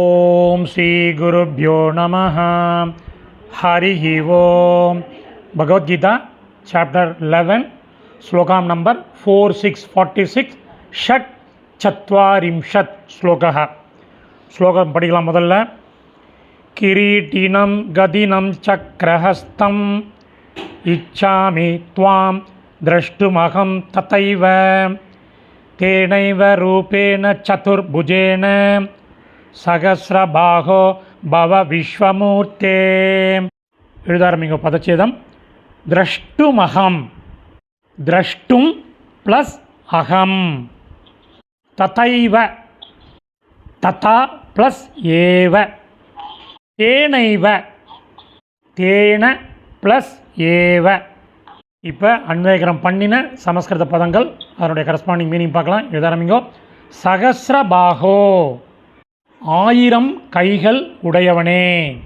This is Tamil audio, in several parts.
ॐ श्रीगुरुभ्यो नमः। हरिः ओम्। Bhagavad Gita chapter eleven श्लोकां number four six forty six षट् चत्वारिंशत् श्लोक। श्लोकं पठिकलां मोदल्ल किरीटिनं, गदिनं चक्रहस्तम् इच्छामि त्वां द्रष्टुमहं तथैव। तेनैव रूपेण चतुर्भुजेन। சகசிரபாகோ பவ விஸ்வமூர்த்தே. எழுத ஆரம்பிங்க பதச்சேதம். திரஷ்டுமகம். திரஷ்டும் ப்ளஸ் அகம். ததைவ ததா ப்ளஸ் ஏவ. தேனைவ தேன ப்ளஸ் ஏவ. இப்போ அன்வேகரம் பண்ணின சமஸ்கிருத பதங்கள் அதனுடைய கரஸ்பாண்டிங் மீனிங் பார்க்கலாம். எழுத ஆரம்பிங்கோ சகசிரபாகோ. ஆயிரம் கைகள் உடையவனே.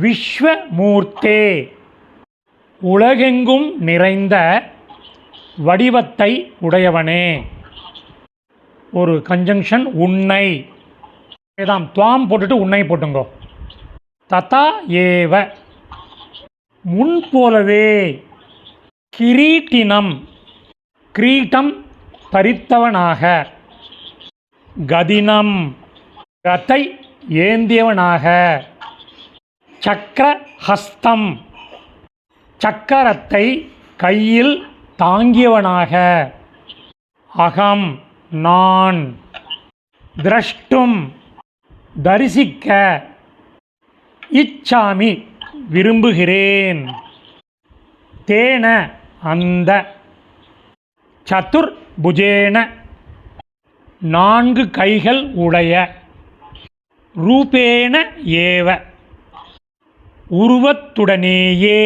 விஸ்வமூர்த்தே. உலகெங்கும் நிறைந்த வடிவத்தை உடையவனே. ஒரு கன்ஜங்ஷன் உன்னை. ஏதாம் துவாம் போட்டுட்டு உன்னை போட்டுங்கோ. ததா ஏவ. முன் போலவே. கிரீட்டினம். கிரீட்டம் தரித்தவனாக. கதினம். ரத்தை ஏந்தியவனாக. சக்கர ஹஸ்தம் சக்கரத்தை கையில் தாங்கியவனாக. அகம் நான். திரஷ்டும் தரிசிக்க. இச்சாமி விரும்புகிறேன். தேன அந்த. சதுர்புஜேன. நான்கு கைகள் உடைய. ரூபேண ஏவ. உருவத்துடனேயே.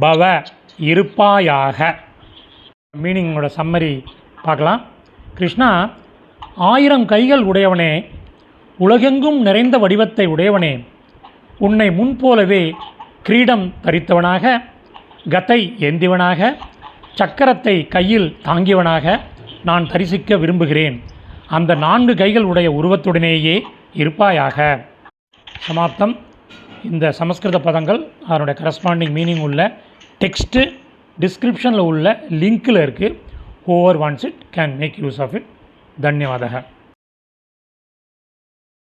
பவ இருப்பாயாக. மீனிங்கோட சம்மரி பார்க்கலாம். கிருஷ்ணா ஆயிரம் கைகள் உடையவனே உலகெங்கும் நிறைந்த வடிவத்தை உடையவனே உன்னை முன்போலவே கிரீடம் தரித்தவனாக கத்தை ஏந்திவனாக சக்கரத்தை கையில் தாங்கியவனாக நான் தரிசிக்க விரும்புகிறேன். அந்த நான்கு கைகள் உடைய உருவத்துடனேயே இருப்பாயாக. சமாப்தம். இந்த சமஸ்கிருத பதங்கள் அதனுடைய கரஸ்பாண்டிங் மீனிங் உள்ள டெக்ஸ்ட்டு டிஸ்கிரிப்ஷனில் உள்ள லிங்க்கில் இருக்குது over once it can make use of it தன்யவாதக.